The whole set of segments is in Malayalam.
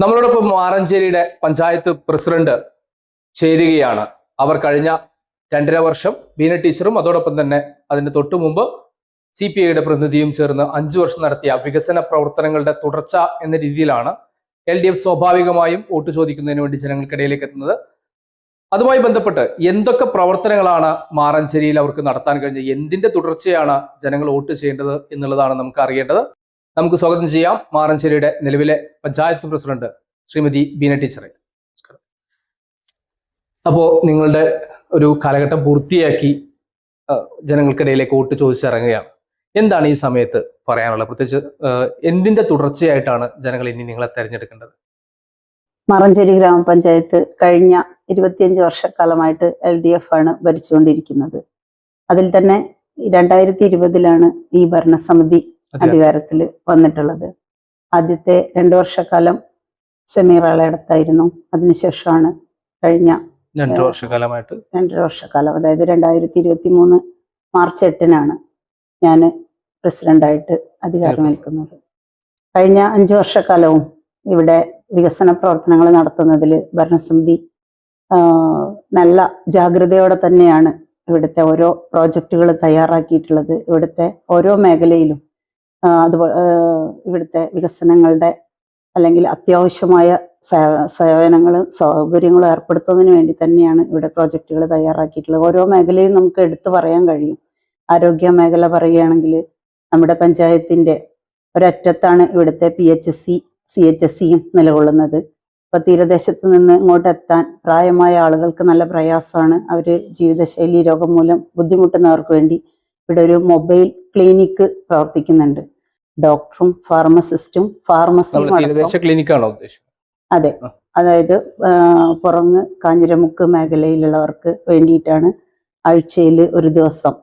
നമ്മളോടൊപ്പം ആറഞ്ചേരിയുടെ പഞ്ചായത്ത് പ്രസിഡന്റ് ചേരുകയാണ്. അവർ കഴിഞ്ഞ രണ്ടര വർഷം ബീന ടീച്ചറും അതോടൊപ്പം തന്നെ അതിന്റെ തൊട്ടു മുമ്പ് സി പി ഐയുടെ പ്രതിനിധിയും ചേർന്ന് അഞ്ചു വർഷം നടത്തിയ വികസന പ്രവർത്തനങ്ങളുടെ തുടർച്ച എന്ന രീതിയിലാണ് എൽ ഡി എഫ് സ്വാഭാവികമായും വോട്ട് ചോദിക്കുന്നതിന് വേണ്ടി ജനങ്ങൾക്കിടയിലേക്ക് എത്തുന്നത്. അതുമായി ബന്ധപ്പെട്ട് എന്തൊക്കെ പ്രവർത്തനങ്ങളാണ് മാറഞ്ചേരിയിൽ അവർക്ക് നടത്താൻ കഴിഞ്ഞത്? എന്തിന്റെ തുടർച്ചയാണ് ജനങ്ങൾ വോട്ട് ചെയ്യേണ്ടത് എന്നുള്ളതാണ് നമുക്ക് അറിയേണ്ടത്. നമുക്ക് സ്വാഗതം ചെയ്യാം. മാറഞ്ചേരിയുടെ നിലവിലെ പഞ്ചായത്ത് പ്രസിഡന്റ് ശ്രീമതി ബീന ടീച്ചറെ. നമസ്കാരം. അപ്പോ നിങ്ങളുടെ ഒരു കാലഘട്ടം പൂർത്തിയാക്കി ജനങ്ങൾക്കിടയിലേക്ക് വോട്ട് ചോദിച്ചിറങ്ങുകയാണ്. എന്താണ് ഈ സമയത്ത് പറയാനുള്ളത്? പ്രത്യേകിച്ച് എന്തിന്റെ തുടർച്ചയായിട്ടാണ് ജനങ്ങൾ ഇനി നിങ്ങളെ തെരഞ്ഞെടുക്കേണ്ടത്? മറഞ്ചേരി ഗ്രാമപഞ്ചായത്ത് കഴിഞ്ഞ ഇരുപത്തിയഞ്ച് വർഷക്കാലമായിട്ട് എൽ ഡി എഫ് ആണ് ഭരിച്ചുകൊണ്ടിരിക്കുന്നത്. അതിൽ തന്നെ രണ്ടായിരത്തി ഇരുപതിലാണ് ഈ ഭരണസമിതി അധികാരത്തിൽ വന്നിട്ടുള്ളത്. ആദ്യത്തെ രണ്ടു വർഷക്കാലം സെമീറാളെ അടുത്തായിരുന്നു. അതിനുശേഷമാണ് കഴിഞ്ഞ രണ്ടു വർഷക്കാലമായിട്ട്. രണ്ടര വർഷക്കാലം. അതായത് രണ്ടായിരത്തി ഇരുപത്തി മൂന്ന് മാർച്ച് എട്ടിനാണ് ഞാൻ പ്രസിഡന്റായിട്ട് അധികാരമേൽക്കുന്നത്. കഴിഞ്ഞ അഞ്ചു വർഷക്കാലവും ഇവിടെ വികസന പ്രവർത്തനങ്ങൾ നടത്തുന്നതിൽ ഭരണസമിതി നല്ല ജാഗ്രതയോടെ തന്നെയാണ് ഇവിടുത്തെ ഓരോ പ്രോജക്റ്റുകൾ തയ്യാറാക്കിയിട്ടുള്ളത്. ഇവിടുത്തെ ഓരോ മേഖലയിലും അതുപോലെ ഇവിടുത്തെ വികസനങ്ങളുടെ അല്ലെങ്കിൽ അത്യാവശ്യമായ സേവനങ്ങളും സൗകര്യങ്ങളും ഏർപ്പെടുത്തുന്നതിന് വേണ്ടി തന്നെയാണ് ഇവിടെ പ്രോജക്റ്റുകൾ തയ്യാറാക്കിയിട്ടുള്ളത്. ഓരോ മേഖലയും നമുക്ക് എടുത്തു പറയാൻ കഴിയും. ആരോഗ്യ മേഖല പറയുകയാണെങ്കിൽ നമ്മുടെ പഞ്ചായത്തിന്റെ ഒരറ്റത്താണ് ഇവിടുത്തെ P H S C C H S സിയും നിലകൊള്ളുന്നത്. ഇപ്പൊ തീരദേശത്ത് നിന്ന് ഇങ്ങോട്ട് എത്താൻ പ്രായമായ ആളുകൾക്ക് നല്ല പ്രയാസമാണ്. അവർ ജീവിതശൈലി രോഗം മൂലം ബുദ്ധിമുട്ടുന്നവർക്ക് വേണ്ടി ഇവിടെ ഒരു മൊബൈൽ ക്ലിനിക്ക് പ്രവർത്തിക്കുന്നുണ്ട്. ഡോക്ടറും ഫാർമസിസ്റ്റും ഫാർമസിയും ക്ലിനിക്കാണോ അതെ. അതായത് പുറങ്ങ് കാഞ്ഞിരമുക്ക് മേഖലയിലുള്ളവർക്ക് വേണ്ടിയിട്ടാണ് ആഴ്ചയിൽ ഒരു ദിവസം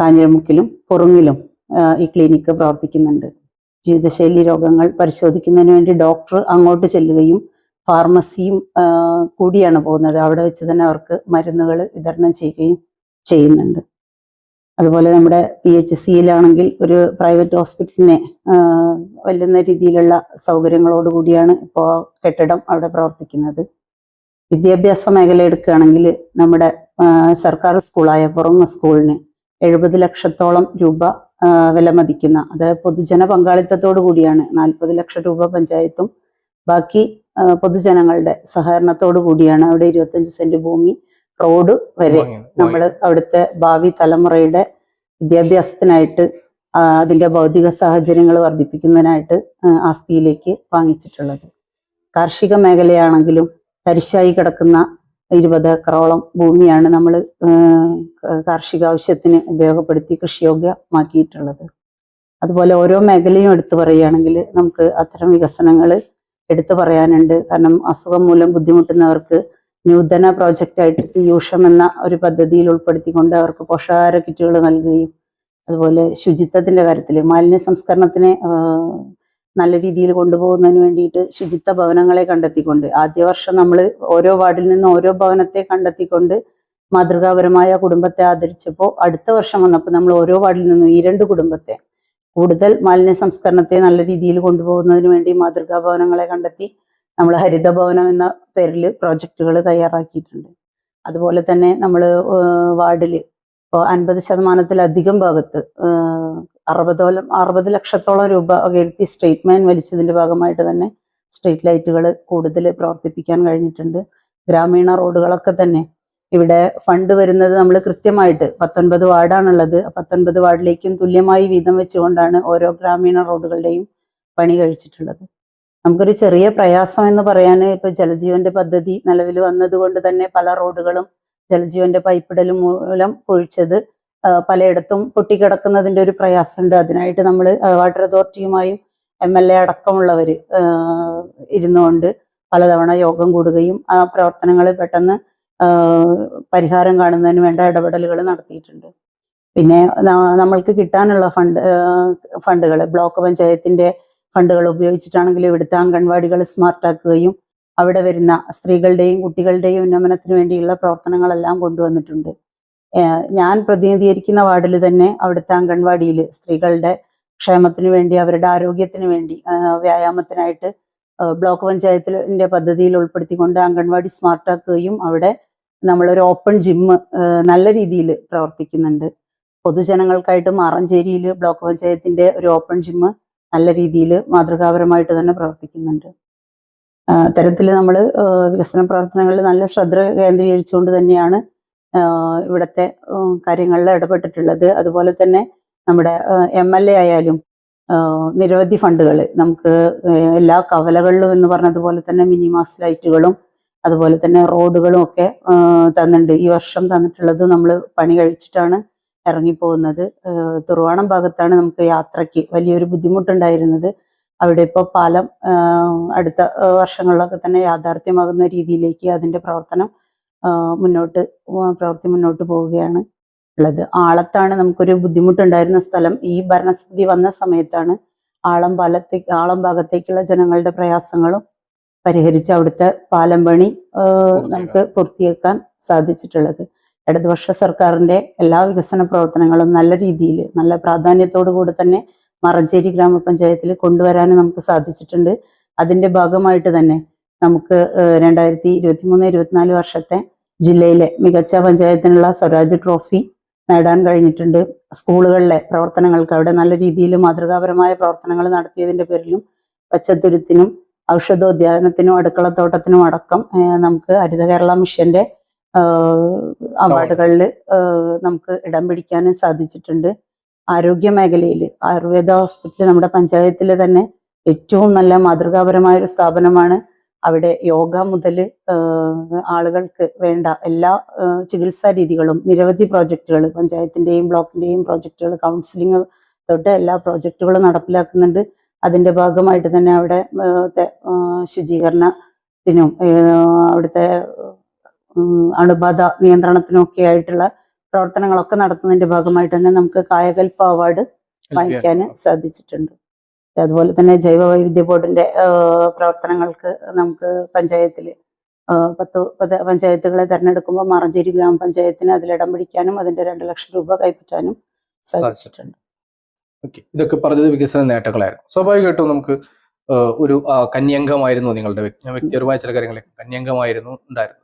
കാഞ്ഞിരമുക്കിലും പുറങ്ങിലും ഈ ക്ലിനിക്ക് പ്രവർത്തിക്കുന്നുണ്ട്. ജീവിതശൈലി രോഗങ്ങൾ പരിശോധിക്കുന്നതിന് വേണ്ടി ഡോക്ടർ അങ്ങോട്ട് ചെല്ലുകയും ഫാർമസിയും കൂടിയാണ് പോകുന്നത്. അവിടെ വെച്ച് തന്നെ അവർക്ക് മരുന്നുകൾ വിതരണം ചെയ്യുകയും ചെയ്യുന്നുണ്ട്. അതുപോലെ നമ്മുടെ പി എച്ച് സിയിലാണെങ്കിൽ ഒരു പ്രൈവറ്റ് ഹോസ്പിറ്റലിനെ വല്ലുന്ന രീതിയിലുള്ള രീതിയിലുള്ള സൗകര്യങ്ങളോടുകൂടിയാണ് ഇപ്പോൾ കെട്ടിടം അവിടെ പ്രവർത്തിക്കുന്നത്. വിദ്യാഭ്യാസ മേഖല എടുക്കുകയാണെങ്കിൽ നമ്മുടെ സർക്കാർ സ്കൂളായ പുറങ്ങ സ്കൂളിന് എഴുപത് ലക്ഷത്തോളം രൂപ വില മതിക്കുന്ന അത് പൊതുജന പങ്കാളിത്തത്തോടു കൂടിയാണ് നാൽപ്പത് ലക്ഷം രൂപ പഞ്ചായത്തും ബാക്കി പൊതുജനങ്ങളുടെ സഹകരണത്തോടു കൂടിയാണ് അവിടെ ഇരുപത്തഞ്ച് സെന്റ് ഭൂമി റോഡ് വരെ നമ്മൾ അവിടുത്തെ ഭാവി തലമുറയുടെ വിദ്യാഭ്യാസത്തിനായിട്ട് അതിന്റെ ഭൗതിക സാഹചര്യങ്ങൾ വർദ്ധിപ്പിക്കുന്നതിനായിട്ട് ആസ്തിയിലേക്ക് വാങ്ങിച്ചിട്ടുള്ളത്. കാർഷിക മേഖലയാണെങ്കിലും തരിശായി കിടക്കുന്ന ഇരുപത് ഏക്കറോളം ഭൂമിയാണ് നമ്മൾ കാർഷിക ആവശ്യത്തിന് ഉപയോഗപ്പെടുത്തി കൃഷിയോഗ്യമാക്കിയിട്ടുള്ളത്. അതുപോലെ ഓരോ മേഖലയും എടുത്തു പറയുകയാണെങ്കിൽ നമുക്ക് അത്തരം വികസനങ്ങൾ എടുത്തു പറയാനുണ്ട്. കാരണം അസുഖം മൂലം ബുദ്ധിമുട്ടുന്നവർക്ക് നൂതന പ്രോജക്റ്റായിട്ട് പിയൂഷം എന്ന ഒരു പദ്ധതിയിൽ ഉൾപ്പെടുത്തിക്കൊണ്ട് അവർക്ക് പോഷകാഹാര കിറ്റുകൾ നൽകുകയും അതുപോലെ ശുചിത്വത്തിന്റെ കാര്യത്തിൽ മാലിന്യ സംസ്കരണത്തിനെ നല്ല രീതിയിൽ കൊണ്ടുപോകുന്നതിന് വേണ്ടിയിട്ട് ശുചിത്വ ഭവനങ്ങളെ കണ്ടെത്തിക്കൊണ്ട് ആദ്യ വർഷം നമ്മൾ ഓരോ വാർഡിൽ നിന്ന് ഓരോ ഭവനത്തെ കണ്ടെത്തിക്കൊണ്ട് മാതൃകാപരമായ കുടുംബത്തെ ആദരിച്ചപ്പോൾ അടുത്ത വർഷം വന്നപ്പോൾ നമ്മൾ ഓരോ വാർഡിൽ നിന്നും ഈ രണ്ട് കുടുംബത്തെ കൂടുതൽ മാലിന്യ സംസ്കരണത്തെ നല്ല രീതിയിൽ കൊണ്ടുപോകുന്നതിന് വേണ്ടി മാതൃകാ ഭവനങ്ങളെ കണ്ടെത്തി നമ്മൾ ഹരിതഭവനം എന്ന പേരിൽ പ്രോജക്റ്റുകൾ തയ്യാറാക്കിയിട്ടുണ്ട്. അതുപോലെ തന്നെ നമ്മൾ വാർഡിൽ ഇപ്പോൾ അൻപത് ശതമാനത്തിലധികം ഭാഗത്ത് അറുപതോളം അറുപത് ലക്ഷത്തോളം രൂപ കയറ്റി സ്ട്രീറ്റ് മാൻ വലിച്ചതിന്റെ ഭാഗമായിട്ട് തന്നെ സ്ട്രീറ്റ് ലൈറ്റുകൾ കൂടുതൽ പ്രവർത്തിപ്പിക്കാൻ കഴിഞ്ഞിട്ടുണ്ട്. ഗ്രാമീണ റോഡുകളൊക്കെ തന്നെ ഇവിടെ ഫണ്ട് വരുന്നത് നമ്മൾ കൃത്യമായിട്ട് പത്തൊൻപത് വാർഡാണുള്ളത്. പത്തൊൻപത് വാർഡിലേക്കും തുല്യമായി വീതം വെച്ചുകൊണ്ടാണ് ഓരോ ഗ്രാമീണ റോഡുകളുടെയും പണി കഴിച്ചിട്ടുള്ളത്. നമുക്കൊരു ചെറിയ പ്രയാസം എന്ന് പറയാൻ ഇപ്പൊ ജലജീവന്റെ പദ്ധതി നിലവിൽ വന്നതുകൊണ്ട് തന്നെ പല റോഡുകളും ജലജീവന്റെ പൈപ്പിടൽ മൂലം പൊഴിച്ചത് പലയിടത്തും പൊട്ടിക്കിടക്കുന്നതിന്റെ ഒരു പ്രയാസമുണ്ട്. അതിനായിട്ട് നമ്മൾ വാട്ടർ അതോറിറ്റിയുമായും എം എൽ എ അടക്കമുള്ളവർ ഇരുന്നുകൊണ്ട് പലതവണ യോഗം കൂടുകയും ആ പ്രവർത്തനങ്ങൾ പെട്ടെന്ന് പരിഹാരം കാണുന്നതിന് വേണ്ട ഇടപെടലുകൾ നടത്തിയിട്ടുണ്ട്. പിന്നെ നമ്മൾക്ക് കിട്ടാനുള്ള ഫണ്ട് ഫണ്ടുകൾ ബ്ലോക്ക് പഞ്ചായത്തിന്റെ ഫണ്ടുകൾ ഉപയോഗിച്ചിട്ടാണെങ്കിലും ഇവിടുത്തെ അംഗൻവാടികൾ സ്മാർട്ടാക്കുകയും അവിടെ വരുന്ന സ്ത്രീകളുടെയും കുട്ടികളുടെയും ഉന്നമനത്തിന് വേണ്ടിയുള്ള പ്രവർത്തനങ്ങളെല്ലാം കൊണ്ടുവന്നിട്ടുണ്ട്. ഞാൻ പ്രതിനിധീകരിക്കുന്ന വാർഡിൽ തന്നെ അവിടുത്തെ അംഗൻവാടിയിൽ സ്ത്രീകളുടെ ക്ഷേമത്തിന് വേണ്ടി അവരുടെ ആരോഗ്യത്തിന് വേണ്ടി വ്യായാമത്തിനായിട്ട് ബ്ലോക്ക് പഞ്ചായത്തിന്റെ പദ്ധതിയിൽ ഉൾപ്പെടുത്തിക്കൊണ്ട് അംഗൻവാടി സ്മാർട്ടാക്കുകയും അവിടെ നമ്മളൊരു ഓപ്പൺ ജിമ്മ് നല്ല രീതിയിൽ പ്രവർത്തിക്കുന്നുണ്ട്. പൊതുജനങ്ങൾക്കായിട്ട് മാറഞ്ചേരിയിൽ ബ്ലോക്ക് പഞ്ചായത്തിന്റെ ഒരു ഓപ്പൺ ജിമ്മ് നല്ല രീതിയിൽ മാതൃകാപരമായിട്ട് തന്നെ പ്രവർത്തിക്കുന്നുണ്ട്. തരത്തിൽ നമ്മൾ വികസന പ്രവർത്തനങ്ങളിൽ നല്ല ശ്രദ്ധ കേന്ദ്രീകരിച്ചുകൊണ്ട് തന്നെയാണ് ഇവിടുത്തെ കാര്യങ്ങളിൽ ഇടപെട്ടിട്ടുള്ളത്. അതുപോലെ തന്നെ നമ്മുടെ എം എൽ എ ആയാലും നിരവധി ഫണ്ടുകൾ നമുക്ക് എല്ലാ കവലകളിലും എന്ന് പറഞ്ഞതുപോലെ തന്നെ മിനിമാസ് ലൈറ്റുകളും അതുപോലെ തന്നെ റോഡുകളും ഒക്കെ തന്നിട്ടുണ്ട്. ഈ വർഷം തന്നിട്ടുള്ളത് നമ്മൾ പണി കഴിച്ചിട്ടാണ് ഇറങ്ങിപ്പോകുന്നത്. തുറവാണം ഭാഗത്താണ് നമുക്ക് യാത്രയ്ക്ക് വലിയൊരു ബുദ്ധിമുട്ടുണ്ടായിരുന്നത്. അവിടെ ഇപ്പോൾ പാലം അടുത്ത വർഷങ്ങളിലൊക്കെ തന്നെ യാഥാർത്ഥ്യമാകുന്ന രീതിയിലേക്ക് അതിന്റെ പ്രവർത്തനം മുന്നോട്ട് പ്രവർത്തി പ്രവൃത്തി മുന്നോട്ട് പോവുകയാണ് ഉള്ളത്. ആളത്താണ് നമുക്കൊരു ബുദ്ധിമുട്ടുണ്ടായിരുന്ന സ്ഥലം. ഈ ഭരണസ്ഥിതി വന്ന സമയത്താണ് ആളം പാലത്തെ ആളം ഭാഗത്തേക്കുള്ള ജനങ്ങളുടെ പ്രയാസങ്ങളും പരിഹരിച്ച് അവിടുത്തെ പാലം പണി നമുക്ക് പൂർത്തിയാക്കാൻ സാധിച്ചിട്ടുള്ളത്. ഇടതുപക്ഷ സർക്കാരിന്റെ എല്ലാ വികസന പ്രവർത്തനങ്ങളും നല്ല രീതിയിൽ നല്ല പ്രാധാന്യത്തോടു കൂടി തന്നെ മറഞ്ചേരി ഗ്രാമപഞ്ചായത്തിൽ കൊണ്ടുവരാൻ നമുക്ക് സാധിച്ചിട്ടുണ്ട്. അതിന്റെ ഭാഗമായിട്ട് തന്നെ നമുക്ക് രണ്ടായിരത്തി ഇരുപത്തി മൂന്ന് ഇരുപത്തിനാല് വർഷത്തെ ജില്ലയിലെ മികച്ച പഞ്ചായത്തിനുള്ള സ്വരാജ് ട്രോഫി നേടാൻ കഴിഞ്ഞിട്ടുണ്ട്. സ്കൂളുകളിലെ പ്രവർത്തനങ്ങൾക്ക് അവിടെ നല്ല രീതിയിൽ മാതൃകാപരമായ പ്രവർത്തനങ്ങൾ നടത്തിയതിന്റെ പേരിലും പച്ചത്തുരുത്തിനും ഔഷധോദ്യാനത്തിനും അടുക്കളത്തോട്ടത്തിനും അടക്കം നമുക്ക് ഹരിത കേരള മിഷന്റെ അവാർഡുകളിൽ നമുക്ക് ഇടം പിടിക്കാനും സാധിച്ചിട്ടുണ്ട്. ആരോഗ്യ മേഖലയിൽ ആയുർവേദ ഹോസ്പിറ്റൽ നമ്മുടെ പഞ്ചായത്തിൽ തന്നെ ഏറ്റവും നല്ല മാതൃകാപരമായ ഒരു സ്ഥാപനമാണ്. അവിടെ യോഗ മുതൽ ആളുകൾക്ക് വേണ്ട എല്ലാ ചികിത്സാ രീതികളും നിരവധി പ്രോജക്റ്റുകൾ പഞ്ചായത്തിന്റെയും ബ്ലോക്കിന്റെയും പ്രോജക്റ്റുകൾ കൗൺസിലിംഗ് തൊട്ട് എല്ലാ പ്രോജക്റ്റുകളും നടപ്പിലാക്കുന്നുണ്ട്. അതിന്റെ ഭാഗമായിട്ട് തന്നെ അവിടെ ശുചീകരണത്തിനും അവിടുത്തെ അണുബാധ നിയന്ത്രണത്തിനൊക്കെ ആയിട്ടുള്ള പ്രവർത്തനങ്ങളൊക്കെ നടത്തുന്നതിന്റെ ഭാഗമായിട്ട് തന്നെ നമുക്ക് കായകൽപ്പ അവാർഡ് വാങ്ങിക്കാൻ സാധിച്ചിട്ടുണ്ട്. അതുപോലെ തന്നെ ജൈവ വൈവിധ്യ ബോർഡിന്റെ പ്രവർത്തനങ്ങൾക്ക് നമുക്ക് പഞ്ചായത്തിൽ പത്ത് പത്ത് പഞ്ചായത്തുകളെ തെരഞ്ഞെടുക്കുമ്പോൾ മാറഞ്ചേരി ഗ്രാമപഞ്ചായത്തിന് അതിൽ ഇടം പിടിക്കാനും അതിന്റെ രണ്ട് ലക്ഷം രൂപ കൈപ്പറ്റാനും സാധിച്ചിട്ടുണ്ട്. ഇതൊക്കെ പറഞ്ഞത് വികസന നേട്ടങ്ങളായിരുന്നു. സ്വാഭാവികമായിട്ടും നമുക്ക് ഒരു കന്യംഗമായിരുന്നു നിങ്ങളുടെ വ്യക്തിപരമായ ചില കാര്യങ്ങളൊക്കെ കന്യംഗമായിരുന്നു ഉണ്ടായിരുന്നത് ആ,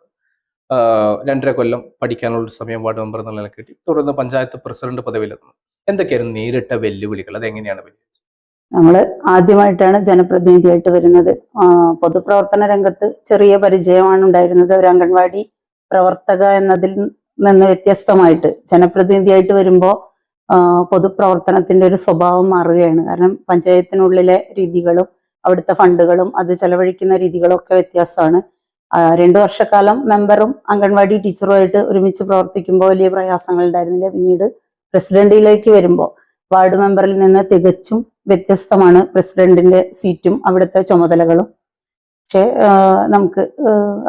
രണ്ടര കൊല്ലം പഠിക്കാനുള്ള സമയം വാർഡ് മെമ്പർ എന്നുള്ള നില കിട്ടി. തുടർന്ന് പഞ്ചായത്ത് പ്രസിഡന്റ് പദവിയിലെത്തുന്നു. എന്തൊക്കെയായിരുന്നു നേരിട്ട വെല്ലുവിളികൾ? അതെങ്ങനെയാണ് പരിഹരിച്ചത്? നമ്മൾ ആദ്യമായിട്ടാണ് ജനപ്രതിനിധിയായിട്ട് വരുന്നത്. പൊതുപ്രവർത്തന രംഗത്ത് ചെറിയ പരിചയമാണ് ഉണ്ടായിരുന്നത്. ഒരു അംഗൻവാടി പ്രവർത്തക എന്നതിൽ നിന്ന് വ്യത്യസ്തമായിട്ട് ജനപ്രതിനിധിയായിട്ട് വരുമ്പോൾ പൊതുപ്രവർത്തനത്തിന്റെ ഒരു സ്വഭാവം മാറുകയാണ്. കാരണം പഞ്ചായത്തിനുള്ളിലെ രീതികളും അവിടുത്തെ ഫണ്ടുകളും അത് ചെലവഴിക്കുന്ന രീതികളും ഒക്കെ വ്യത്യാസമാണ്. രണ്ടു വർഷക്കാലം മെമ്പറും അംഗൻവാടി ടീച്ചറുമായിട്ട് ഒരുമിച്ച് പ്രവർത്തിക്കുമ്പോൾ വലിയ പ്രയാസങ്ങൾ ഉണ്ടായിരുന്നില്ല. പിന്നീട് പ്രസിഡന്റിലേക്ക് വരുമ്പോൾ വാർഡ് മെമ്പറിൽ നിന്ന് തികച്ചും വ്യത്യസ്തമാണ് പ്രസിഡന്റിന്റെ സീറ്റും അവിടുത്തെ ചുമതലകളും. പക്ഷേ നമുക്ക്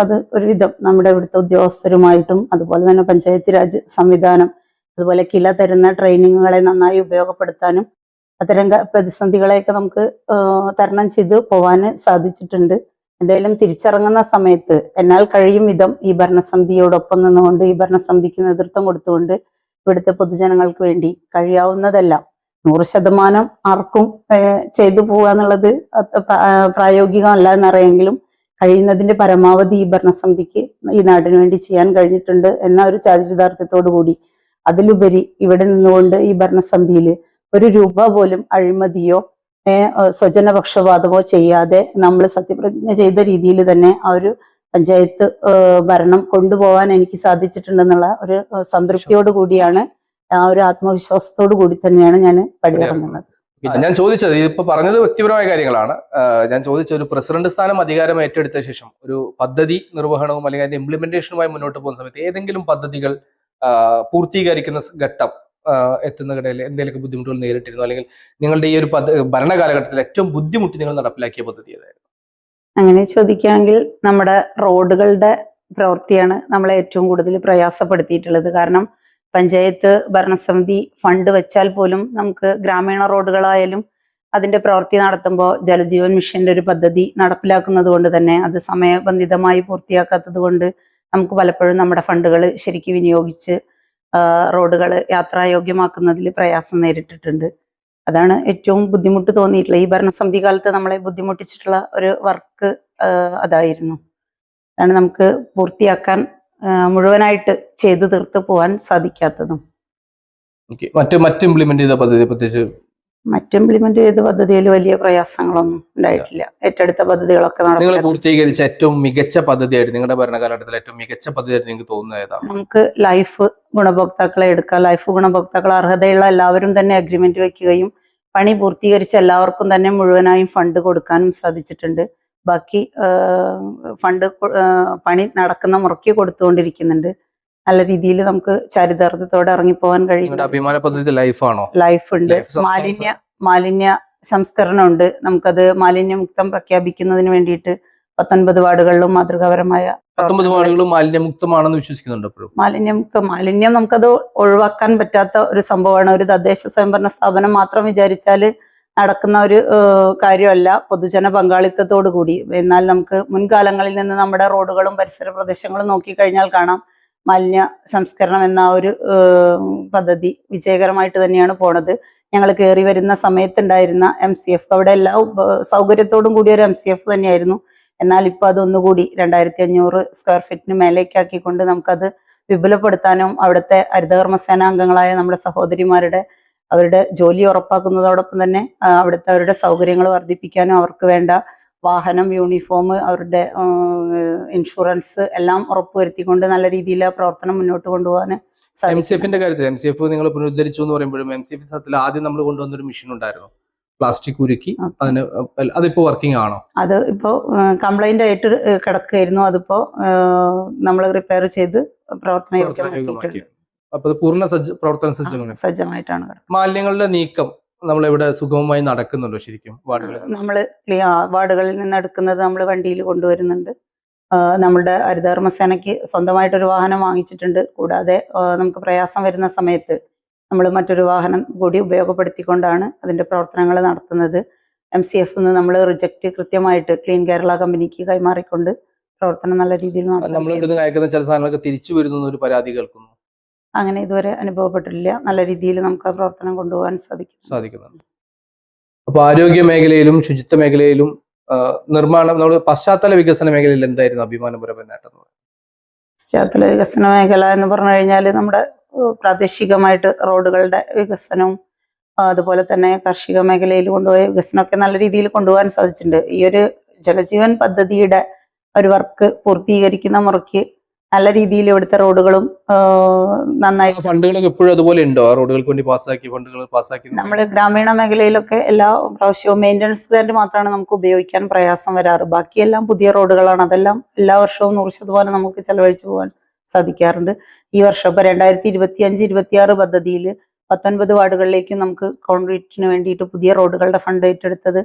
അത് ഒരുവിധം നമ്മുടെ ഇവിടുത്തെ ഉദ്യോഗസ്ഥരുമായിട്ടും അതുപോലെ തന്നെ പഞ്ചായത്ത് രാജ് സംവിധാനം അതുപോലെ കില തരുന്ന ട്രെയിനിങ്ങുകളെ നന്നായി ഉപയോഗപ്പെടുത്താനും അത്തരം പ്രതിസന്ധികളെയൊക്കെ നമുക്ക് തരണം ചെയ്ത് പോവാൻ സാധിച്ചിട്ടുണ്ട്. എന്തായാലും തിരിച്ചിറങ്ങുന്ന സമയത്ത് എന്നാൽ കഴിയും വിധം ഈ ഭരണസമിതിയോടൊപ്പം നിന്നുകൊണ്ട് ഈ ഭരണസമിതിക്ക് നേതൃത്വം കൊടുത്തുകൊണ്ട് ഇവിടുത്തെ പൊതുജനങ്ങൾക്ക് വേണ്ടി കഴിയാവുന്നതെല്ലാം നൂറ് ശതമാനം ആർക്കും ചെയ്തു പോവുക എന്നുള്ളത് പ്രായോഗികമല്ല എന്നറിയെങ്കിലും കഴിയുന്നതിന്റെ പരമാവധി ഈ ഭരണസമിതിക്ക് ഈ നാടിനു വേണ്ടി ചെയ്യാൻ കഴിഞ്ഞിട്ടുണ്ട് എന്ന ഒരു ചാരിതാർത്ഥ്യത്തോടു കൂടി അതിലുപരി ഇവിടെ നിന്നുകൊണ്ട് ഈ ഭരണസമിതിയിൽ ഒരു രൂപ പോലും അഴിമതിയോ സ്വജനപക്ഷപാതമോ ചെയ്യാതെ നമ്മൾ സത്യപ്രതിജ്ഞ ചെയ്ത രീതിയിൽ തന്നെ ആ ഒരു പഞ്ചായത്ത് ഭരണം കൊണ്ടുപോകാൻ എനിക്ക് സാധിച്ചിട്ടുണ്ടെന്നുള്ള ഒരു സംതൃപ്തിയോട് കൂടിയാണ് ആ ഒരു ആത്മവിശ്വാസത്തോടു കൂടി തന്നെയാണ് ഞാൻ പടിയിറങ്ങുന്നത്. ഞാൻ ചോദിച്ചത് ഇതിപ്പോ പറഞ്ഞത് വ്യക്തിപരമായ കാര്യങ്ങളാണ്. ഞാൻ ചോദിച്ച ഒരു പ്രസിഡന്റ് സ്ഥാനം അധികാരം ഏറ്റെടുത്ത ശേഷം ഒരു പദ്ധതി നിർവഹണവും അല്ലെങ്കിൽ അതിന്റെ ഇംപ്ലിമെന്റേഷനുമായി മുന്നോട്ട് പോകുന്ന സമയത്ത് ഏതെങ്കിലും പദ്ധതികൾ പൂർത്തീകരിക്കുന്ന ഘട്ടം ആ, എത്തുന്ന ഘട്ടത്തിൽ എന്തെങ്കിലും ബുദ്ധിമുട്ടുകൾ നേരിട്ടിരുന്നു? അല്ലെങ്കിൽ നിങ്ങളുടെ ഈ ഒരു ഭരണകാലഘട്ടത്തിൽ ഏറ്റവും ബുദ്ധിമുട്ടി നിങ്ങൾ നടപ്പിലാക്കിയ പദ്ധതി ഏതായിരുന്നു? അങ്ങനെ ചോദിക്കുകയാണെങ്കിൽ നമ്മുടെ റോഡുകളുടെ പ്രവൃത്തിയാണ് നമ്മളെ ഏറ്റവും കൂടുതൽ പ്രയാസപ്പെടുത്തിയിട്ടുള്ളത്. കാരണം പഞ്ചായത്ത് ഭരണസമിതി ഫണ്ട് വെച്ചാൽ പോലും നമുക്ക് ഗ്രാമീണ റോഡുകളായാലും അതിന്റെ പ്രവൃത്തി നടത്തുമ്പോൾ ജലജീവൻ മിഷന്റെ ഒരു പദ്ധതി നടപ്പിലാക്കുന്നത് കൊണ്ട് തന്നെ അത് സമയബന്ധിതമായി പൂർത്തിയാക്കാത്തത് കൊണ്ട് നമുക്ക് പലപ്പോഴും നമ്മുടെ ഫണ്ടുകൾ ശരിക്കും വിനിയോഗിച്ച് റോഡുകൾ യാത്രായോഗ്യമാക്കുന്നതിൽ പ്രയാസം നേരിട്ടിട്ടുണ്ട്. അതാണ് ഏറ്റവും ബുദ്ധിമുട്ട് തോന്നിയിട്ടുള്ളത് ഈ ഭരണസമിതി കാലത്ത് നമ്മളെ ബുദ്ധിമുട്ടിച്ചിട്ടുള്ള ഒരു വർക്ക് അതായിരുന്നു. അതാണ് നമുക്ക് പൂർത്തിയാക്കാൻ മുഴുവനായിട്ട് ചെയ്തു തീർത്ത് പോവാൻ സാധിക്കാത്തതും. മറ്റ് മറ്റ് ഇംപ്ലിമെന്റ് ചെയ്ത പദ്ധതി പ്രത്യേകിച്ച് മറ്റ് ഇംപ്ലിമെന്റ് ചെയ്ത പദ്ധതിയിൽ വലിയ പ്രയാസങ്ങളൊന്നും ഉണ്ടായിട്ടില്ല. ഏറ്റെടുത്ത പദ്ധതികളൊക്കെ നിങ്ങൾ പൂർത്തീകരിച്ച ഏറ്റവും മികച്ച പദ്ധതിയായിട്ട് നിങ്ങളുടെ ഭരണകാലഘട്ടത്തിൽ ഏറ്റവും മികച്ച പദ്ധതിയായിട്ട് നിങ്ങൾക്ക് തോന്നുന്നത് ഏതാണ്? നമുക്ക് ലൈഫ് ഗുണഭോക്താക്കളെ എടുക്കാം. ലൈഫ് ഗുണഭോക്താക്കൾ അർഹതയുള്ള എല്ലാവരും തന്നെ അഗ്രിമെന്റ് വെക്കുകയും പണി പൂർത്തീകരിച്ച എല്ലാവർക്കും തന്നെ മുഴുവനായും ഫണ്ട് കൊടുക്കാനും സാധിച്ചിട്ടുണ്ട്. ബാക്കി ഫണ്ട് പണി നടക്കുന്ന മുറക്കി കൊടുത്തുകൊണ്ടിരിക്കുന്നുണ്ട്. നല്ല രീതിയിൽ നമുക്ക് ചരിതാർത്ഥത്തോടെ ഇറങ്ങിപ്പോവാൻ കഴിയും. അഭിമാന പദ്ധതി ലൈഫാണോ? ലൈഫ് ഉണ്ട് മാലിന്യ മാലിന്യ സംസ്കരണം ഉണ്ട് നമുക്കത് മാലിന്യമുക്തം പ്രഖ്യാപിക്കുന്നതിന് വേണ്ടിയിട്ട് പത്തൊൻപത് വാർഡുകളിലും മാതൃകാപരമായ പത്തൊമ്പത് വാർഡുകളും മാലിന്യമുക്തമാണെന്ന് വിശ്വസിക്കുന്നുണ്ട് മാലിന്യമുക്ത. മാലിന്യം നമുക്കത് ഒഴിവാക്കാൻ പറ്റാത്ത ഒരു സംഭവമാണ്. ഒരു തദ്ദേശ സ്വയംഭരണ സ്ഥാപനം മാത്രം വിചാരിച്ചാൽ നടക്കുന്ന ഒരു കാര്യമല്ല. പൊതുജന പങ്കാളിത്തത്തോടു കൂടി എന്നാൽ നമുക്ക് മുൻകാലങ്ങളിൽ നിന്ന് നമ്മുടെ റോഡുകളും പരിസര പ്രദേശങ്ങളും നോക്കിക്കഴിഞ്ഞാൽ കാണാം. മാലിന്യ സംസ്കരണം എന്ന ഒരു പദ്ധതി വിജയകരമായിട്ട് തന്നെയാണ് പോണത്. ഞങ്ങൾ കയറി വരുന്ന സമയത്തുണ്ടായിരുന്ന എം സി എഫ് അവിടെ എല്ലാ സൗകര്യത്തോടും കൂടിയ ഒരു എം സി എഫ് തന്നെയായിരുന്നു. എന്നാൽ ഇപ്പൊ അതൊന്നുകൂടി രണ്ടായിരത്തി അഞ്ഞൂറ് സ്ക്വയർ ഫീറ്റിന് മേലേക്കാക്കിക്കൊണ്ട് നമുക്കത് വിപുലപ്പെടുത്താനും അവിടുത്തെ ഹരിതകർമ്മസേന അംഗങ്ങളായ നമ്മുടെ സഹോദരിമാരുടെ അവരുടെ ജോലി ഉറപ്പാക്കുന്നതോടൊപ്പം തന്നെ അവിടുത്തെ അവരുടെ സൗകര്യങ്ങൾ വർദ്ധിപ്പിക്കാനും അവർക്ക് വേണ്ട വാഹനം യൂണിഫോം അവരുടെ ഇൻഷുറൻസ് എല്ലാം ഉറപ്പുവരുത്തിക്കൊണ്ട് നല്ല രീതിയിൽ പ്രവർത്തനം മുന്നോട്ട് കൊണ്ടുപോകാൻ എം സി എഫിന്റെ കാര്യത്തിൽ എം സി എഫ് നിങ്ങൾ പുനരുദ്ധരിച്ചു എന്ന് പറയുമ്പോഴും എം സി എഫ് സത്തിൽ ആദ്യം നമ്മൾ കൊണ്ടുവന്ന ഒരു മെഷീൻ ഉണ്ടായിരുന്നു. പ്ലാസ്റ്റിക് ഉരുക്കി അതിന് അതിപ്പോ വർക്കിംഗ് ആണോ? അത് ഇപ്പോ കംപ്ലൈന്റ് ആയിട്ട് കിടക്കുകയായിരുന്നു. അതിപ്പോ നമ്മൾ റിപ്പയർ ചെയ്ത് പ്രവർത്തന അപ്പൊ പൂർണ സജ്ജ പ്രവർത്തന സജ്ജമാണ് സജ്ജമായിട്ടാണ് മാലിന്യങ്ങളുടെ നീക്കം നമ്മളിവിടെ സുഗമമായി നടക്കുന്നുണ്ടോ ശരിക്കും വാർഡുകളിൽ നമ്മൾ വാർഡുകളിൽ നിന്ന് എടുക്കുന്നത് നമ്മൾ വണ്ടിയിൽ കൊണ്ടുവരുന്നുണ്ട്. നമ്മുടെ ഹരിതകർമ്മസേനയ്ക്ക് സ്വന്തമായിട്ടൊരു വാഹനം വാങ്ങിച്ചിട്ടുണ്ട്. കൂടാതെ നമുക്ക് പ്രയാസം വരുന്ന സമയത്ത് നമ്മൾ മറ്റൊരു വാഹനം കൂടി ഉപയോഗപ്പെടുത്തിക്കൊണ്ടാണ് അതിന്റെ പ്രവർത്തനങ്ങൾ നടത്തുന്നത്. എം സി എഫ് നമ്മൾ റിജക്റ്റ് കൃത്യമായിട്ട് ക്ലീൻ കേരള കമ്പനിക്ക് കൈമാറിക്കൊണ്ട് പ്രവർത്തനം നല്ല രീതിയിൽ. നമ്മൾ ഇവിടുന്ന് അയക്കുന്ന ചില സാധനങ്ങളൊക്കെ തിരിച്ചു വരുന്നു ഒരു പരാതി കേൾക്കുന്നു. അങ്ങനെ ഇതുവരെ അനുഭവപ്പെട്ടിട്ടില്ല. നല്ല രീതിയിൽ നമുക്ക് ആ പ്രവർത്തനം കൊണ്ടുപോകാൻ സാധിക്കും സാധിക്കുന്നുണ്ട്. അപ്പൊ ആരോഗ്യ മേഖലയിലും ശുചിത്വ മേഖലയിലും നിർമ്മാണം നമ്മൾ പശ്ചാത്തല വികസന മേഖലയിൽ എന്തായിരുന്നു അഭിമാനപരമായ നേട്ടം? പശ്ചാത്തല വികസന മേഖല എന്ന് പറഞ്ഞു കഴിഞ്ഞാൽ നമ്മുടെ പ്രാദേശികമായിട്ട് റോഡുകളുടെ വികസനവും അതുപോലെ തന്നെ കാർഷിക മേഖലയിൽ കൊണ്ടുപോയ വികസനമൊക്കെ നല്ല രീതിയിൽ കൊണ്ടുപോകാൻ സാധിച്ചിട്ടുണ്ട്. ഈ ഒരു ജലജീവൻ പദ്ധതിയുടെ ഒരു വർക്ക് പൂർത്തീകരിക്കുന്ന മുറയ്ക്ക് നല്ല രീതിയിൽ ഇവിടുത്തെ റോഡുകളും നന്നായി ഫണ്ടുകളൊക്കെ എപ്പോഴും അതുപോലെ ഉണ്ടോ? ആ റോഡുകൾക്ക് വേണ്ടി പാസ്സാക്കി ഫണ്ടുകൾ പാസ്സാക്കി നമ്മൾ ഗ്രാമീണ മേഖലയിലൊക്കെ എല്ലാ പ്രാവശ്യവും മെയിന്റനൻസ് ഗ്രാൻഡ് മാത്രമാണ് നമുക്ക് ഉപയോഗിക്കാൻ പ്രയാസം വരാറ്. ബാക്കിയെല്ലാം പുതിയ റോഡുകളാണ്. അതെല്ലാം എല്ലാ വർഷവും നൂറ് ശതമാനം നമുക്ക് ചെലവഴിച്ചു പോകാൻ സാധിക്കാറുണ്ട്. ഈ വർഷം ഇപ്പൊ രണ്ടായിരത്തി ഇരുപത്തി അഞ്ച് ഇരുപത്തി ആറ് പദ്ധതിയിൽ പത്തൊൻപത് വാർഡുകളിലേക്കും നമുക്ക് കോൺക്രീറ്റിന് വേണ്ടിയിട്ട് പുതിയ റോഡുകളുടെ ഫണ്ട് ഏറ്റെടുത്തത്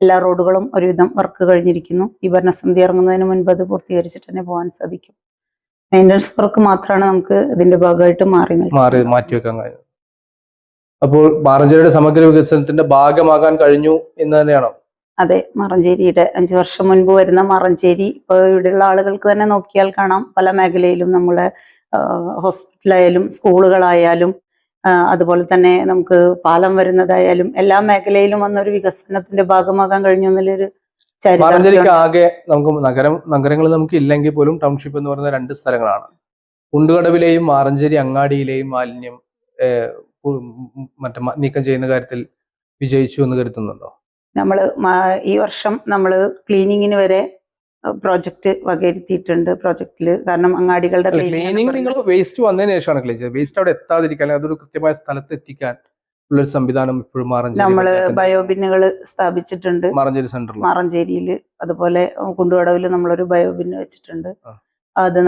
എല്ലാ റോഡുകളും ഒരുവിധം വർക്ക് കഴിഞ്ഞിരിക്കുന്നു. ഈ ഭരണസമിതി ഇറങ്ങുന്നതിന് മുൻപ് അത് പൂർത്തീകരിച്ചിട്ട് തന്നെ പോകാൻ സാധിക്കും. മെയിന്റനൻസ് വർക്ക് മാത്രമാണ് നമുക്ക് ഇതിന്റെ ഭാഗമായിട്ട് മാറി. മാറി മാറ്റിവെക്കാൻ കഴിഞ്ഞു അപ്പോൾ മാറഞ്ചേരിയുടെ സമഗ്ര വികസനത്തിന്റെ ഭാഗമാകാൻ കഴിഞ്ഞു എന്ന് തന്നെയാണോ? അതെ മറഞ്ചേരിയുടെ അഞ്ചു വർഷം മുൻപ് വരുന്ന മറഞ്ചേരി ഇപ്പോൾ ഇവിടെയുള്ള ആളുകൾക്ക് തന്നെ നോക്കിയാൽ കാണാം. പല മേഖലയിലും നമ്മുടെ ഹോസ്പിറ്റലായാലും സ്കൂളുകളായാലും അതുപോലെ തന്നെ നമുക്ക് പാലം വരുന്നതായാലും എല്ലാ മേഖലയിലും വന്നൊരു വികസനത്തിന്റെ ഭാഗമാകാൻ കഴിഞ്ഞു എന്നുള്ളൊരു മാറഞ്ചേരിക്ക് ചരിത്രം ആകെ നമുക്ക് നഗരം നഗരങ്ങൾ നമുക്ക് ഇല്ലെങ്കിൽ പോലും ടൗൺഷിപ്പ് എന്ന് പറയുന്ന രണ്ട് സ്ഥലങ്ങളാണ്. കുണ്ടുകടവിലെയും മാറഞ്ചേരി അങ്ങാടിയിലെയും മാലിന്യം മറ്റേ നീക്കം ചെയ്യുന്ന കാര്യത്തിൽ വിജയിച്ചു എന്ന് കരുതുന്നുണ്ടോ? നമ്മൾ ഈ വർഷം നമ്മൾ ക്ലീനിങ്ങിന് വരെ പ്രോജക്റ്റ് വകയിരുത്തിയിട്ടുണ്ട്. പ്രോജക്റ്റിൽ കാരണം അങ്ങാടികളുടെ ക്ലീനിങ് നിങ്ങൾ വേസ്റ്റ് വന്നതിന് ശേഷമാണ് ക്ലീൻ ചെയ്യുന്നത് വേസ്റ്റ് അവിടെ എത്താതിരിക്കാൻ അതൊരു കൃത്യമായ സ്ഥലത്ത് എത്തിക്കാൻ ഉള്ളൊരു സംവിധാനം ഇപ്പോഴും മാറഞ്ചേരി നമ്മൾ ബയോബിന്നുകൾ സ്ഥാപിച്ചിട്ടുണ്ട്. മാറഞ്ചേരി സെന്ററിൽ മാറഞ്ചേരിയിൽ അതുപോലെ കുണ്ടുകടവിൽ നമ്മളൊരു ബയോബിൻ വെച്ചിട്ടുണ്ട്. അത്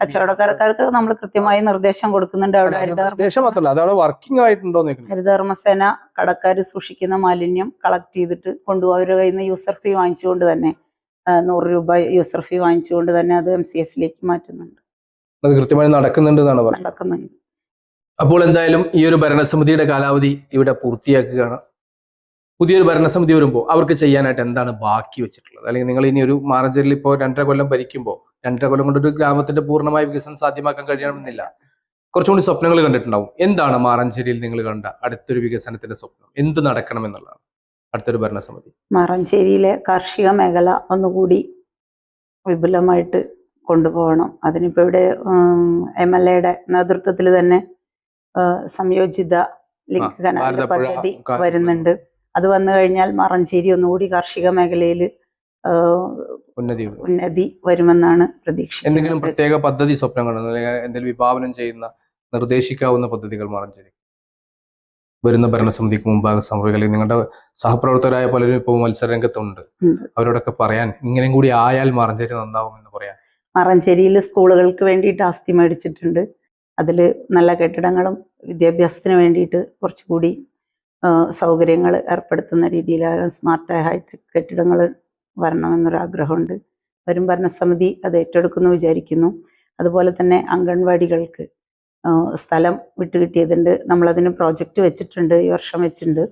കച്ചവടക്കാർക്ക് നമ്മൾ കൃത്യമായി നിർദ്ദേശം കൊടുക്കുന്നുണ്ട് അവിടെ ഹരിതകർമ്മ വർക്കിംഗ് ആയിട്ടുണ്ടോ ഹരിതകർമ്മസേന കടക്കാർ സൂക്ഷിക്കുന്ന മാലിന്യം കളക്ട് ചെയ്തിട്ട് കൊണ്ടുപോകും അവരുടെ കയ്യിൽ നിന്ന് യൂസർ ഫീ വാങ്ങിച്ചുകൊണ്ട് തന്നെ നൂറ് രൂപ യൂസർ ഫീ വാങ്ങിച്ചുകൊണ്ട് തന്നെ അത് എം സി എഫിലേക്ക് മാറ്റുന്നുണ്ട്. അത് കൃത്യമായി നടക്കുന്നുണ്ട് നടക്കുന്നുണ്ട്. അപ്പോൾ എന്തായാലും ഈ ഒരു ഭരണസമിതിയുടെ കാലാവധി ഇവിടെ പൂർത്തിയാക്കുകയാണ്. പുതിയൊരു ഭരണസമിതി വരുമ്പോൾ അവർക്ക് ചെയ്യാനായിട്ട് എന്താണ് ബാക്കി വെച്ചിട്ടുള്ളത്? അല്ലെങ്കിൽ നിങ്ങൾ ഇനി ഒരു മാറഞ്ചേരിൽ ഇപ്പോൾ രണ്ടര കൊല്ലം ഭരിക്കുമ്പോൾ രണ്ടര കൊല്ലം കൊണ്ട് ഒരു ഗ്രാമത്തിന്റെ പൂർണമായ വികസനം സാധ്യമാക്കാൻ കഴിയണമെന്നില്ല. കുറച്ചുകൂടി സ്വപ്നങ്ങൾ കണ്ടിട്ടുണ്ടാവും. എന്താണ് മാറഞ്ചേരിയിൽ നിങ്ങൾ കണ്ട അടുത്തൊരു വികസനത്തിന്റെ സ്വപ്നം? എന്ത് നടക്കണം എന്നുള്ളതാണ് അടുത്തൊരു ഭരണസമിതി. മാറഞ്ചേരിയിലെ കാർഷിക മേഖല ഒന്നുകൂടി വിപുലമായിട്ട് കൊണ്ടുപോകണം. അതിനിപ്പോ ഇവിടെ എം എൽ എയുടെ നേതൃത്വത്തിൽ തന്നെ സംയോജിത ലിങ്ക് പദ്ധതി വരുന്നുണ്ട്. അത് വന്നു കഴിഞ്ഞാൽ മറഞ്ചേരി ഒന്നുകൂടി കാർഷിക മേഖലയിൽ ഉന്നതി ഉന്നതി വരുമെന്നാണ് എന്തെങ്കിലും പ്രത്യേക പദ്ധതി സ്വപ്നം കാണുന്നത് അല്ലെങ്കിൽ എന്തെങ്കിലും വിഭാവനം ചെയ്യുന്ന നിർദ്ദേശിക്കാവുന്ന പദ്ധതികൾ മറഞ്ചേരി. വരുന്ന ഭരണസമിതിക്ക് മുമ്പാകെ സമർപ്പിക്കുക നിങ്ങളുടെ സഹപ്രവർത്തകരായ പലരും ഇപ്പോൾ മത്സരരംഗത്തുണ്ട്. അവരോടൊക്കെ പറയാൻ ഇങ്ങനെയും കൂടി ആയാൽ മറഞ്ചേരി നന്നാവും എന്ന് പറയാൻ. മറഞ്ചേരിയിൽ സ്കൂളുകൾക്ക് വേണ്ടിയിട്ട് ആസ്തി മേടിച്ചിട്ടുണ്ട്. അതിൽ നല്ല കെട്ടിടങ്ങളും വിദ്യാഭ്യാസത്തിന് വേണ്ടിയിട്ട് കുറച്ചുകൂടി സൗകര്യങ്ങൾ ഏർപ്പെടുത്തുന്ന രീതിയിലായ സ്മാർട്ട് ഹൈടെക് കെട്ടിടങ്ങൾ വരണമെന്നൊരാഗ്രഹമുണ്ട്. വരും ഭരണസമിതി അത് ഏറ്റെടുക്കുന്നു വിചാരിക്കുന്നു. അതുപോലെ തന്നെ അംഗൻവാടികൾക്ക് സ്ഥലം വിട്ടുകിട്ടിയതുണ്ട് നമ്മളതിന് പ്രോജക്റ്റ് വെച്ചിട്ടുണ്ട് ഈ വർഷം വെച്ചിട്ടുണ്ട്.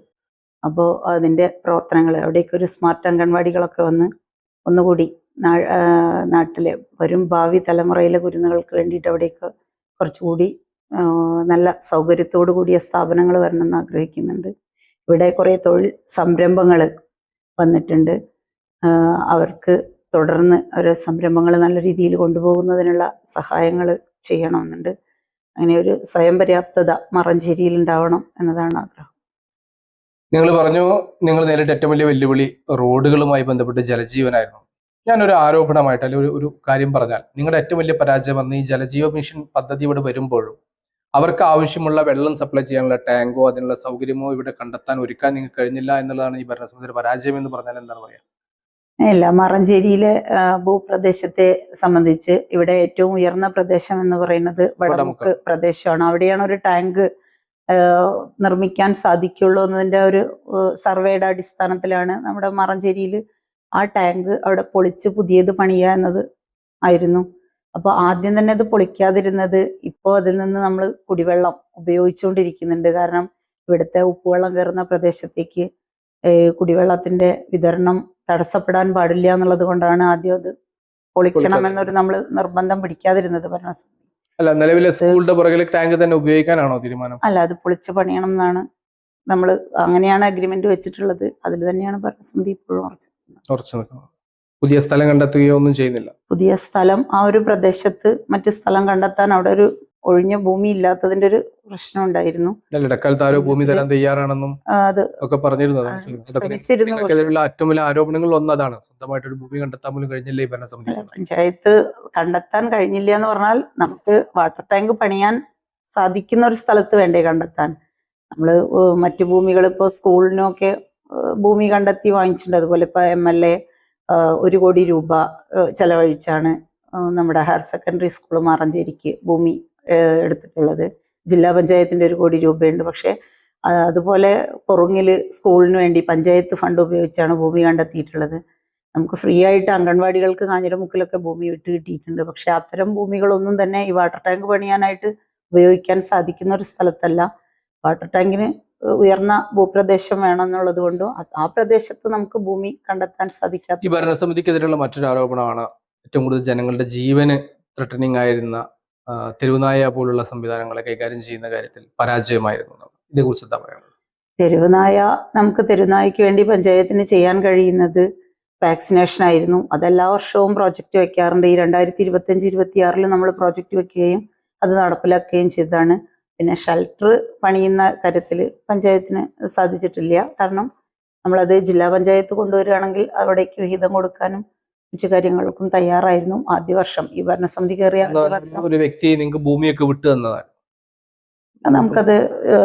അപ്പോൾ അതിന്റെ പ്രവർത്തനങ്ങൾ അവിടേക്ക് ഒരു സ്മാർട്ട് അംഗൻവാടികളൊക്കെ വന്ന് ഒന്നുകൂടി നാട്ടിലെ വരും ഭാവി തലമുറയിലെ കുരുന്നുകൾക്ക് വേണ്ടിയിട്ട് അവിടേക്ക് കുറച്ചുകൂടി നല്ല സൗകര്യത്തോടു കൂടിയ സ്ഥാപനങ്ങൾ വരണമെന്ന് ആഗ്രഹിക്കുന്നുണ്ട്. ഇവിടെ കുറേ തൊഴിൽ സംരംഭങ്ങൾ വന്നിട്ടുണ്ട്. അവർക്ക് തുടർന്ന് അവരെ സംരംഭങ്ങൾ നല്ല രീതിയിൽ കൊണ്ടുപോകുന്നതിനുള്ള സഹായങ്ങൾ ചെയ്യണമെന്നുണ്ട്. അങ്ങനെ ഒരു സ്വയം പര്യാപ്തത മറഞ്ചേരിയിൽ ഉണ്ടാവണം എന്നതാണ് ആഗ്രഹം. നിങ്ങൾ പറഞ്ഞു നിങ്ങൾ നേരിട്ട് ഏറ്റവും വലിയ വെല്ലുവിളി റോഡുകളുമായി ബന്ധപ്പെട്ട് ജലജീവനായിരുന്നു. ഞാനൊരു ആരോപണമായിട്ട് അല്ലെങ്കിൽ ഒരു കാര്യം പറഞ്ഞാൽ നിങ്ങളുടെ ഏറ്റവും വലിയ പരാജയം വന്ന് ഈ ജലജീവ മിഷൻ പദ്ധതി ഇവിടെ വരുമ്പോഴും അവർക്ക് ആവശ്യമുള്ള വെള്ളം സപ്ലൈ ചെയ്യാനുള്ള ടാങ്കോ അതിനുള്ള സൗകര്യമോ ഇവിടെ കണ്ടെത്താൻ ഒരുക്കാൻ നിങ്ങൾക്ക് കഴിഞ്ഞില്ല എന്നുള്ളതാണ് ഈ ഭരണസമിതിയുടെ പരാജയം എന്ന് പറഞ്ഞാൽ എന്താണ് പറയാ? ഇല്ല മറഞ്ചേരിയിലെ ഭൂപ്രദേശത്തെ സംബന്ധിച്ച് ഇവിടെ ഏറ്റവും ഉയർന്ന പ്രദേശം എന്ന് പറയുന്നത് വടമുക്ക്. പ്രദേശമാണ്. അവിടെയാണ് ഒരു ടാങ്ക് നിർമ്മിക്കാൻ സാധിക്കുള്ളൂ എന്നതിന്റെ ഒരു സർവേയുടെ അടിസ്ഥാനത്തിലാണ് നമ്മുടെ മറഞ്ചേരിയിൽ ആ ടാങ്ക് അവിടെ പൊളിച്ച് പുതിയത് പണിയുക എന്നത് ആയിരുന്നു. അപ്പോൾ ആദ്യം തന്നെ അത് പൊളിക്കാതിരുന്നത് ഇപ്പോൾ അതിൽ നിന്ന് നമ്മൾ കുടിവെള്ളം ഉപയോഗിച്ചുകൊണ്ടിരിക്കുന്നുണ്ട്. കാരണം ഇവിടുത്തെ ഉപ്പുവെള്ളം കയറുന്ന പ്രദേശത്തേക്ക് കുടിവെള്ളത്തിന്റെ വിതരണം തടസ്സപ്പെടാൻ പാടില്ല എന്നുള്ളത് കൊണ്ടാണ് ആദ്യം അത് പൊളിക്കണം എന്നൊരു നമ്മൾ നിർബന്ധം പിടിക്കാതിരുന്നത് ഭരണസമിതി. അല്ല നിലവിലെ സ്കൂളിന്റെ പുറകിൽ ടാങ്ക് തന്നെ ഉപയോഗിക്കാനാണോ തീരുമാനം? അല്ല അത് പൊളിച്ച് പണിയണം എന്നാണ് നമ്മൾ അങ്ങനെയാണ് അഗ്രിമെന്റ് വെച്ചിട്ടുള്ളത്. അതിൽ തന്നെയാണ് ഭരണസമിതി ഇപ്പോഴും ഉറച്ചത്. ഉറച്ചു നിൽക്കുന്നത് പുതിയ സ്ഥലം കണ്ടെത്തുകയോ ഒന്നും ചെയ്യുന്നില്ല. പുതിയ സ്ഥലം ആ ഒരു പ്രദേശത്ത് മറ്റ് സ്ഥലം കണ്ടെത്താൻ അവിടെ ഒരു ഒഴിഞ്ഞ ഭൂമി ഇല്ലാത്തതിന്റെ ഒരു പ്രശ്നം ഉണ്ടായിരുന്നു. അല്ല ഇടക്കാലത്ത് ആരോ ഭൂമി തരാൻ തയ്യാറാണെന്നും അത് ഒക്കെ പറഞ്ഞിരുന്നതാണ് ഏറ്റവും വലിയ ആരോപണങ്ങൾ ഒന്നതാണ്. സ്വന്തമായിട്ടൊരു ഭൂമി കണ്ടെത്താൻ പോലും കഴിഞ്ഞില്ലേ ഭരണസമിതി? പഞ്ചായത്ത് കണ്ടെത്താൻ കഴിഞ്ഞില്ല എന്ന് പറഞ്ഞാൽ നമുക്ക് വാട്ടർ ടാങ്ക് പണിയാൻ സാധിക്കുന്ന ഒരു സ്ഥലത്ത് വേണ്ടേ കണ്ടെത്താൻ. നമ്മൾ മറ്റു ഭൂമികൾ ഇപ്പോൾ സ്കൂളിനൊക്കെ ഭൂമി കണ്ടെത്തി വാങ്ങിച്ചിട്ടുണ്ട്. അതുപോലെ ഇപ്പോൾ എം എൽ എ ഒരു കോടി രൂപ ചെലവഴിച്ചാണ് നമ്മുടെ ഹയർ സെക്കൻഡറി സ്കൂൾ മാറഞ്ചേരിക്ക് ഭൂമി എടുത്തിട്ടുള്ളത്. ജില്ലാ പഞ്ചായത്തിന്റെ ഒരു കോടി രൂപയുണ്ട്. പക്ഷേ അതുപോലെ പുറങ്ങിൽ സ്കൂളിന് വേണ്ടി പഞ്ചായത്ത് ഫണ്ട് ഉപയോഗിച്ചാണ് ഭൂമി കണ്ടെത്തിയിട്ടുള്ളത്. നമുക്ക് ഫ്രീ ആയിട്ട് അംഗൻവാടികൾക്ക് കാഞ്ഞിരമുക്കിലൊക്കെ ഭൂമി വിട്ട് കിട്ടിയിട്ടുണ്ട്. പക്ഷെ അത്തരം ഭൂമികളൊന്നും തന്നെ ഈ വാട്ടർ ടാങ്ക് പണിയാനായിട്ട് ഉപയോഗിക്കാൻ സാധിക്കുന്ന ഒരു സ്ഥലത്തല്ല. വാട്ടർ ടാങ്കിന് ഉയർന്ന ഭൂപ്രദേശം വേണമെന്നുള്ളത് കൊണ്ടും ആ പ്രദേശത്ത് നമുക്ക് ഭൂമി കണ്ടെത്താൻ ഈ സാധിക്കാത്ത ഭരണസമിതിക്കെതിരെയുള്ള മറ്റൊരു ആരോപണമാണ് ഏറ്റവും കൂടുതൽ ജനങ്ങളുടെ ജീവന് ത്രട്ടനിങ് ആയിരുന്ന തെരുവുനായ പോലുള്ള സംവിധാനങ്ങളെ കൈകാര്യം ചെയ്യുന്ന കാര്യത്തിൽ പരാജയമായിരുന്നു ഇതിനെ ഇതേക്കുറിച്ച് എന്താ പറയുന്നത് തെരുവുനായ നമുക്ക് തെരുവുനായ്ക്ക് വേണ്ടി പഞ്ചായത്തിന് ചെയ്യാൻ കഴിയുന്നത് വാക്സിനേഷൻ ആയിരുന്നു. അതെല്ലാ വർഷവും പ്രോജക്റ്റ് വെക്കാറുണ്ട്. ഈ രണ്ടായിരത്തി ഇരുപത്തഞ്ച് ഇരുപത്തി ആറിൽ നമ്മൾ പ്രോജക്റ്റ് വെക്കുകയും അത് നടപ്പിലാക്കുകയും ചെയ്തതാണ്. പിന്നെ ഷെൽട്ടർ പണിയുന്ന കാര്യത്തിൽ പഞ്ചായത്തിന് സാധിച്ചിട്ടില്ല. കാരണം നമ്മളത് ജില്ലാ പഞ്ചായത്ത് കൊണ്ടുവരികയാണെങ്കിൽ അവിടേക്ക് വിഹിതം കൊടുക്കാനും മറ്റു കാര്യങ്ങൾക്കും തയ്യാറായിരുന്നു ആദ്യ വർഷം. ഈ ഭരണസമിതി കയറിയ ഒരു വ്യക്തി നിങ്ങൾക്ക് ഭൂമിയൊക്കെ വിട്ടു തന്നതാണ്? നമുക്കത്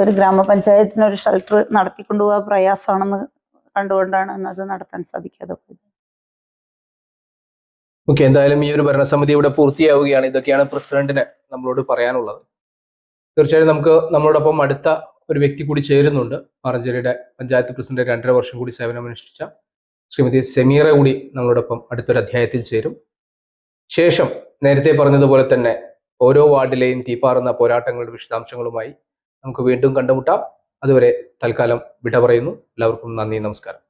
ഒരു ഗ്രാമപഞ്ചായത്തിന് ഒരു ഷെൽട്ടർ നടത്തിക്കൊണ്ടുപോകാൻ പ്രയാസമാണെന്ന് കണ്ടുകൊണ്ടാണ് അത് നടത്താൻ സാധിക്കാതെ പോയത്. ഓക്കെ എന്തായാലും ഈ ഒരു ഭരണസമിതി ഇവിടെ പൂർത്തിയാവുകയാണ്. ഇതൊക്കെയാണ് പ്രസിഡന്റിന് നമ്മളോട് പറയാനുള്ളത്. തീർച്ചയായും നമുക്ക് നമ്മളോടൊപ്പം അടുത്ത ഒരു വ്യക്തി കൂടി ചേരുന്നുണ്ട്. പറഞ്ചേരിയുടെ പഞ്ചായത്ത് പ്രസിഡന്റ് രണ്ടര വർഷം കൂടി സേവനമനുഷ്ഠിച്ച ശ്രീമതി സെമീറ കൂടി നമ്മളോടൊപ്പം അടുത്തൊരു അധ്യായത്തിൽ ചേരും. ശേഷം നേരത്തെ പറഞ്ഞതുപോലെ തന്നെ ഓരോ വാർഡിലെയും തീപ്പാറുന്ന പോരാട്ടങ്ങളുടെ വിശദാംശങ്ങളുമായി നമുക്ക് വീണ്ടും കണ്ടുമുട്ടാം. അതുവരെ തൽക്കാലം വിട പറയുന്നു. എല്ലാവർക്കും നന്ദി നമസ്കാരം.